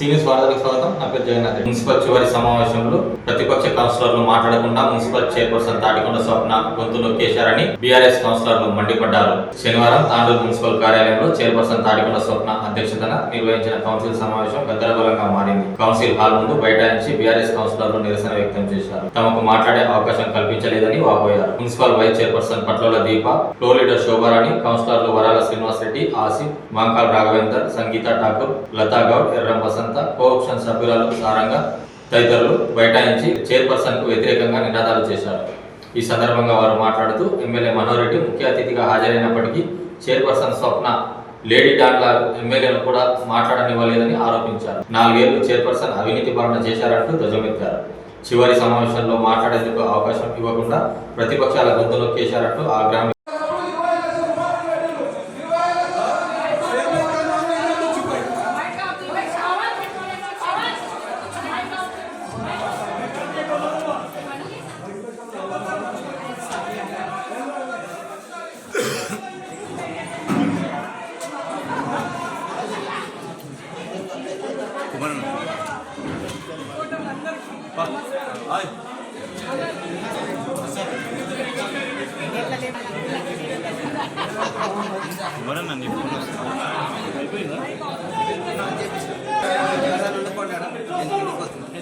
Seniors వార్తలకు స్వాగతం. నా పేరు జగన్నాథ్ మున్సిపల్ చివరి సమావేశంలో ప్రతిపక్ష కౌన్సిలర్లు మాట్లాడకుండా మున్సిపల్ చైర్పర్సన్ తాటికొండ స్వప్న గొంతు నొక్కేశారని బీఆర్ఎస్ కౌన్సిలర్లు మండిపడ్డారు. శనివారం తాండూరు మున్సిపల్ కార్యాలయంలో చైర్పర్సన్ తాటికొండ స్వప్న అధ్యక్షతన నిర్వహించిన కౌన్సిల్ సమావేశం గందరగోళంగా మారింది. కౌన్సిల్ హాల్ ముందు బైఠాయించి బీఆర్ఎస్ కౌన్సిలర్లు నిరసన వ్యక్తం చేశారు. తమకు మాట్లాడే అవకాశం కల్పించలేదని వాపోయారు. Municipal vice chairperson Patlola Deepa floor leader Shobharani కౌన్సిలర్లు వరాల శ్రీనివాస్ రెడ్డి ఆసిఫ్ మాంకాల్ రాఘవేందర్ సంగీత ఠాకూర్ లతా గౌడ్ ఎర్రం వసంత్ కోఆప్షన్ సభ్యురాలు సారంగా తదితరులు బైఠాయించి చైర్పర్సన్కు వ్యతిరేకంగా నినాదాలు చేశారు. ఈ సందర్భంగా వారు మాట్లాడుతూ ఎమ్మెల్యే మనోరెడ్డి ముఖ్య అతిథిగా హాజరైనప్పటికీ చైర్పర్సన్ స్వప్న లేడీ డాన్ల ఎమ్మెల్యేను కూడా మాట్లాడనివ్వలేదని ఆరోపించారు. నాలుగేళ్ళు చైర్పర్సన్ అవినీతి పాలన చేశారంటూ ధ్వజమెత్తారు. చివరి సమావేశంలో మాట్లాడేందుకు అవకాశం ఇవ్వకుండా ప్రతిపక్షాల గొంతు నొక్కేశారంటూ ఎవరన్నా గ్రామ ఎవరన్నా అయిపోయిందా వస్తుంది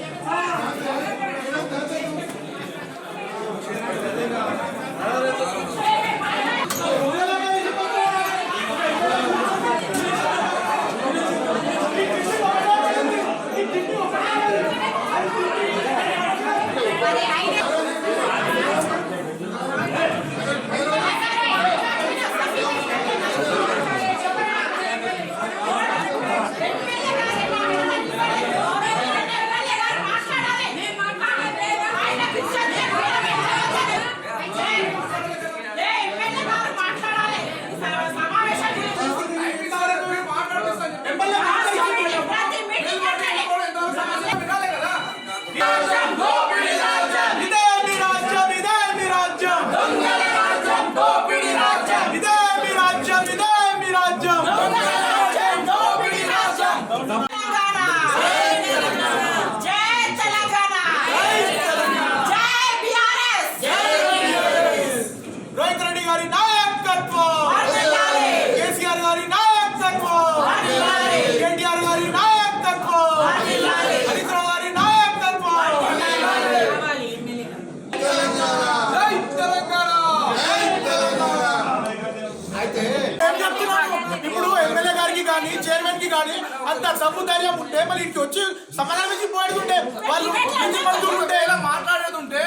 కానీ చైర్మన్కి కానీ అంత సబ్బు ధైర్యం ఉంటే మళ్ళీ ఇంటికి వచ్చి సమాధానం ఇచ్చి పోడుకుంటే వాళ్ళు ఇంటి పడుతుంటే ఇలా మాట్లాడేది ఉంటే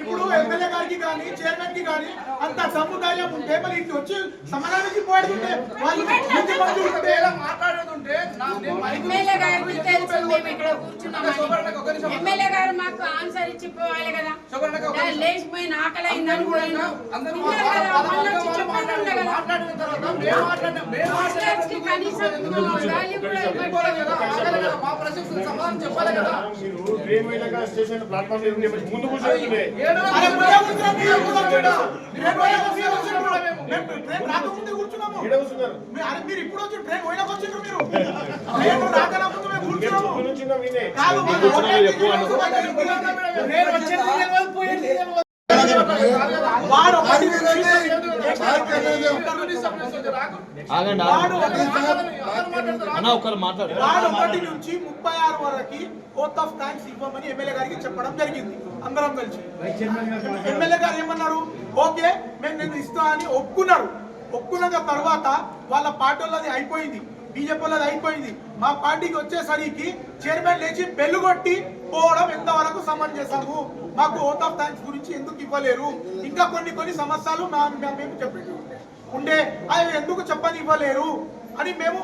ఇప్పుడు ఎమ్మెల్యే గారికి కానీ చైర్మన్కి కానీ అంత సముదాయం ఉంటే మరి ఇంటి వచ్చి సమాధానానికి పోడుతుంటే వాళ్ళు ఇంటి ఎమ్మెల్యే గారు మాకు ఆన్సర్ ఇచ్చి పోవాలి కదా లేచిపోయిన ఆకలి మీరు ఇప్పుడు వచ్చి ట్రైన్ పోయినాక వచ్చిండ్రు మీరు కూర్చున్నాము ముందు అన్న ఒకరు మాట్లాడు. వాడు ఒకటి నుంచి ముప్పై ఆరు వరకు కోత్ ఆఫ్ ట్యాంక్స్ ఇవ్వమని ఎమ్మెల్యే గారికి చెప్పడం జరిగింది. అందరం కలిసి. ఎమ్మెల్యే గారు ఏమన్నారు? ఓకే మేము నేను ఇస్తా అని ఒప్పుకున్నారు. ఒప్పుకున్న తర్వాత వాళ్ళ పార్టీ అయిపోయింది. బీజేపీ వాళ్ళది అయిపోయింది. మా పార్టీకి వచ్చేసరికి చైర్మన్ లేచి బెల్లు కొట్టి పోవడం ఎంతవరకు సమంజసము మాకు ఓట్ ఆఫ్ థ్యాంక్స్ గురించి ఎందుకు ఇవ్వలేరు? ఇంకా కొన్ని కొన్ని సమస్యలు మేము చెప్పి ఉండే. అవి ఎందుకు చెప్పని ఇవ్వలేరు అని మేము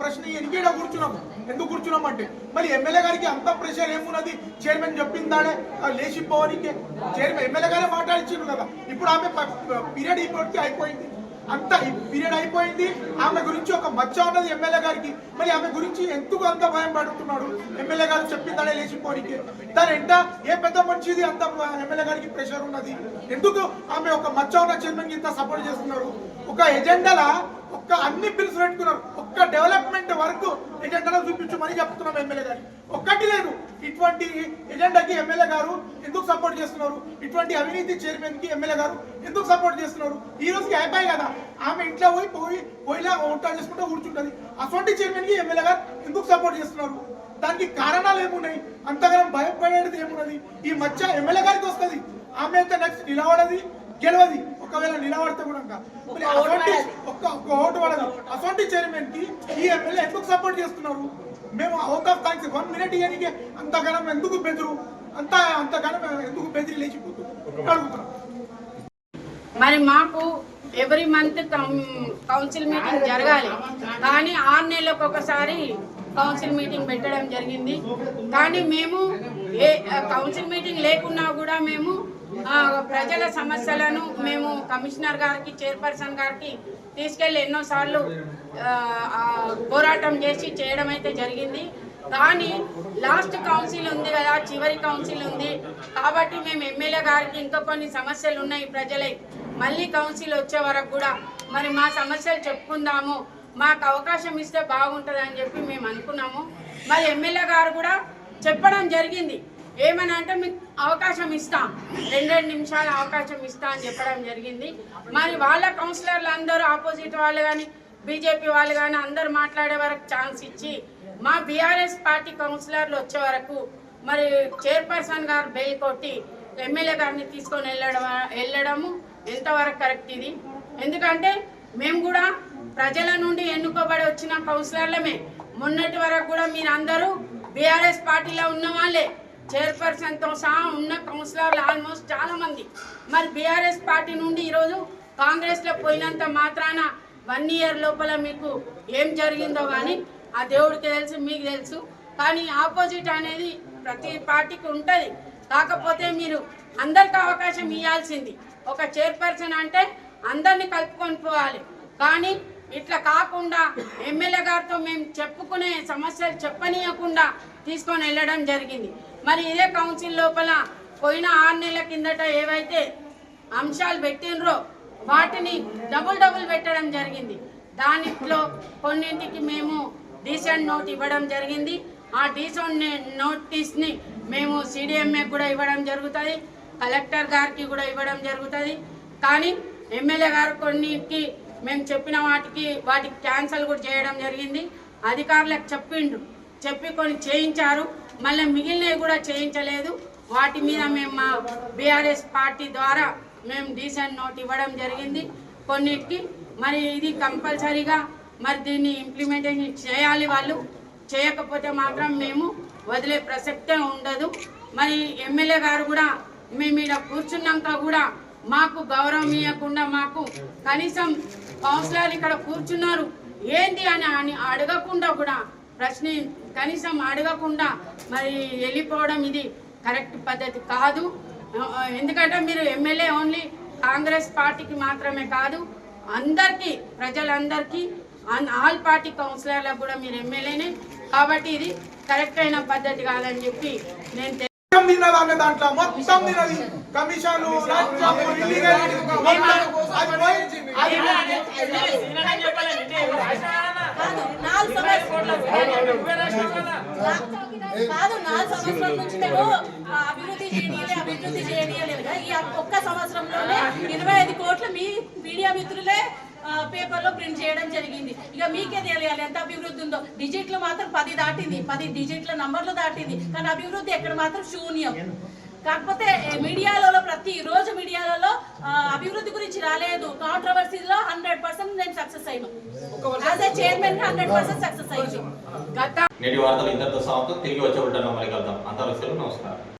ప్రశ్న ఎన్నికేడ కూర్చున్నాము ఎందుకు కూర్చున్నాం అంటే మరి ఎమ్మెల్యే గారికి అంత ప్రెషర్ ఏమున్నది? చైర్మన్ చెప్పిందాడే లేచిపోవడానికి చైర్మన్ ఎమ్మెల్యే గారే మాట్లాడించిండ్రు కదా. ఇప్పుడు ఆమె పీరియడ్ ఇప్పటికి అయిపోయింది. అంత పీరియడ్ అయిపోయింది. ఆమె గురించి ఒక మచ్చ ఉన్నది ఎమ్మెల్యే గారికి. మరి ఆమె గురించి ఎందుకు అంత భయం పడుతున్నాడు? ఎమ్మెల్యే గారు చెప్పిందనే లేచిపోనికి దాని ఎంట ఏ పెద్ద మనిషిది అంత ఎమ్మెల్యే గారికి ప్రెషర్ ఉన్నది? ఎందుకు ఆమె ఒక మచ్చ ఉన్న చైర్మన్ ఇంత సపోర్ట్ చేస్తున్నారు? ఒక ఎజెండాలా ఒక్క అన్ని బిల్స్ పెట్టుకున్నారు. ఒక్క డెవలప్మెంట్ వరకు ఎజెండాలో చూపించమని చెప్తున్నాం ఎమ్మెల్యే గారు. ఒక్కటి లేదు. ఇటువంటి ఎజెండాకి ఎమ్మెల్యే గారు ఎందుకు సపోర్ట్ చేస్తున్నారు? ఇటువంటి అవినీతి చైర్మన్కి ఎమ్మెల్యే గారు ఎందుకు సపోర్ట్ చేస్తున్నారు? ఈ రోజుకి అయిపోయి కదా. ఆమె ఇంట్లో పోయి పోయి పోయిలా వంట చేసుకుంటూ కూర్చుంటుంది. అటువంటి చైర్మన్కి ఎమ్మెల్యే గారు ఎందుకు సపోర్ట్ చేస్తున్నారు? దానికి కారణాలు ఏమున్నాయి? అంతగానం భయపడేది ఏమున్నది? ఈ మధ్య ఎమ్మెల్యే గారికి వస్తుంది. ఆమె అయితే నెక్స్ట్ నిలబడది గెలవది. ఒకవేళ నిలబడితే కూడా. మరి అటువంటి ఒక్క ఒక్క ఓటు పడదు అటువంటి చైర్మన్కి ఈ ఎమ్మెల్యే ఎందుకు సపోర్ట్ చేస్తున్నారు? మేము out of thanks one minute ఇయనికి అంతగానం ఎందుకు బెదురు? అంత అంతగానం ఎందుకు బెదిరి లేచిపోతుంది అడుగుతున్నాం. మరి మాకు ఎవ్రీ మంత్ కౌన్సిల్ మీటింగ్ జరగాలి. కానీ ఆరు నెలలకు ఒకసారి కౌన్సిల్ మీటింగ్ పెట్టడం జరిగింది. కానీ మేము ఏ కౌన్సిల్ మీటింగ్ లేకున్నా కూడా మేము ప్రజల సమస్యలను మేము కమిషనర్ గారికి చైర్పర్సన్ గారికి తీసుకెళ్ళి ఎన్నోసార్లు పోరాటం చేసి చేయడం అయితే జరిగింది. కానీ లాస్ట్ కౌన్సిల్ ఉంది కదా చివరి కౌన్సిల్ ఉంది. కాబట్టి మేము ఎమ్మెల్యే గారికి ఇంకా కొన్ని సమస్యలు ఉన్నాయి ప్రజలై. మళ్ళీ కౌన్సిల్ వచ్చే వరకు కూడా మరి మా సమస్యలు చెప్పుకుందాము. మాకు అవకాశం ఇస్తే బాగుంటుంది అని చెప్పి మేము అనుకున్నాము. మరి ఎమ్మెల్యే గారు కూడా చెప్పడం జరిగింది. ఏమని అంటే మీకు అవకాశం ఇస్తాం. రెండు రెండు నిమిషాలు అవకాశం ఇస్తా అని చెప్పడం జరిగింది. మరి వాళ్ళ కౌన్సిలర్లు అందరూ ఆపోజిట్ వాళ్ళు కానీ బీజేపీ వాళ్ళు కానీ అందరూ మాట్లాడే వరకు ఛాన్స్ ఇచ్చి మా బీఆర్ఎస్ పార్టీ కౌన్సిలర్లు వచ్చే వరకు మరి చైర్పర్సన్ గారు బెయిల్ కొట్టి ఎమ్మెల్యే గారిని తీసుకొని వెళ్ళడం వెళ్ళడము ఎంతవరకు కరెక్ట్ ఇది? ఎందుకంటే మేము కూడా ప్రజల నుండి ఎన్నుకోబడి వచ్చిన కౌన్సిలర్లమే. మొన్నటి వరకు కూడా మీరు అందరూ బీఆర్ఎస్ పార్టీలో ఉన్న వాళ్ళే. చైర్పర్సన్తో సహా ఉన్న కౌన్సిలర్లు ఆల్మోస్ట్ చాలామంది మరి బీఆర్ఎస్ పార్టీ నుండి ఈరోజు కాంగ్రెస్లో పోయినంత మాత్రాన వన్ ఇయర్ లోపల మీకు ఏం జరిగిందో కానీ ఆ దేవుడికి తెలుసు మీకు తెలుసు. కానీ ఆపోజిట్ అనేది ప్రతి పార్టీకి ఉంటుంది. కాకపోతే మీరు అందరికి అవకాశం ఇవ్వాల్సింది. ఒక చైర్పర్సన్ అంటే అందరినీ కలుపుకొని పోవాలి. కానీ ఇట్లా కాకుండా ఎమ్మెల్యే గారితో మేము చెప్పుకునే సమస్యలు చెప్పనీయకుండా తీసుకొని వెళ్ళడం జరిగింది. మరి ఇదే కౌన్సిల్ లోపల పోయిన ఆరు నెలల కిందట ఏవైతే అంశాలు పెట్టినరో వాటిని డబుల్ డబుల్ పెట్టడం జరిగింది. దానిలో కొన్నింటికి మేము డీసెంట్ నోట్ ఇవ్వడం జరిగింది. ఆ డీసెంట్ నోటీస్ని మేము సిడిఎంఏ కూడా ఇవ్వడం జరుగుతుంది కలెక్టర్ గారికి కూడా ఇవ్వడం జరుగుతుంది. కానీ ఎమ్మెల్యే గారు కొన్నింటికి మేము చెప్పిన వాటికి వాటికి క్యాన్సల్ కూడా చేయడం జరిగింది. అధికారులకు చెప్పిండు చెప్పి కొన్ని చేయించారు. మళ్ళీ మిగిలినవి కూడా చేయించలేదు. వాటి మీద మేము మా బీఆర్ఎస్ పార్టీ ద్వారా మేము డీసెంట్ నోట్ ఇవ్వడం జరిగింది. కొన్నిటికి మరి ఇది కంపల్సరీగా మరి దీన్ని ఇంప్లిమెంటేషన్ చేయాలి వాళ్ళు. చేయకపోతే మాత్రం మేము వదిలే ప్రసక్తే ఉండదు. మరి ఎమ్మెల్యే గారు కూడా మేము ఇక్కడ కూర్చున్నాక కూడా మాకు గౌరవం ఇవ్వకుండా మాకు కనీసం కౌన్సిలర్ ఇక్కడ కూర్చున్నారు. ఏంది అని అని అడగకుండా కూడా ప్రశ్న కనీసం అడగకుండా మరి వెళ్ళిపోవడం ఇది కరెక్ట్ పద్ధతి కాదు. ఎందుకంటే మీరు ఎమ్మెల్యే ఓన్లీ కాంగ్రెస్ పార్టీకి మాత్రమే కాదు అందరికీ ప్రజలందరికీ అన్- ఆల్ పార్టీ కౌన్సిలర్లకు కూడా మీరు ఎమ్మెల్యేనే. కాబట్టి ఇది కరెక్ట్ అయిన పద్ధతి కాదని చెప్పి నేను దాంట్లో మొత్తం కమిషన్ కాదు నాలుగు సంవత్సరాలు కాదు నాలుగు సంవత్సరాల నుంచి అభివృద్ధి చేయనీయలే అభివృద్ధి చేయనీయలేదు. ఈ ఒక్క సంవత్సరంలోనే ఇరవై ఐదు కోట్లు మీ మీడియా మిత్రులే పేపర్లో ప్రింట్ చేయడం జరిగింది. ఇక మీకే తెలియాలి ఎంత అభివృద్ధి ఉందో. డిజిట్లు మాత్రం పది దాటింది. పది డిజిట్ల నంబర్లు దాటింది. కానీ అభివృద్ధి ఎక్కడ మాత్రం శూన్యం. కాకపోతే మీడియాలలో ప్రతి రోజు మీడియాలలో అభివృద్ధి గురించి రాలేదు. కాంట్రవర్సీలో హండ్రెడ్ పర్సెంట్ నేను సక్సెస్ అయ్యాను చైర్మన్ హండ్రెడ్ పర్సెంట్ సక్సెస్ అయ్యాను నేటి వార్తలు ఇంతటితో సమాప్తం. తిరిగి వచ్చే ఉంటాను. మళ్ళీ కలుద్దాం. అంతవరకు నమస్కారం.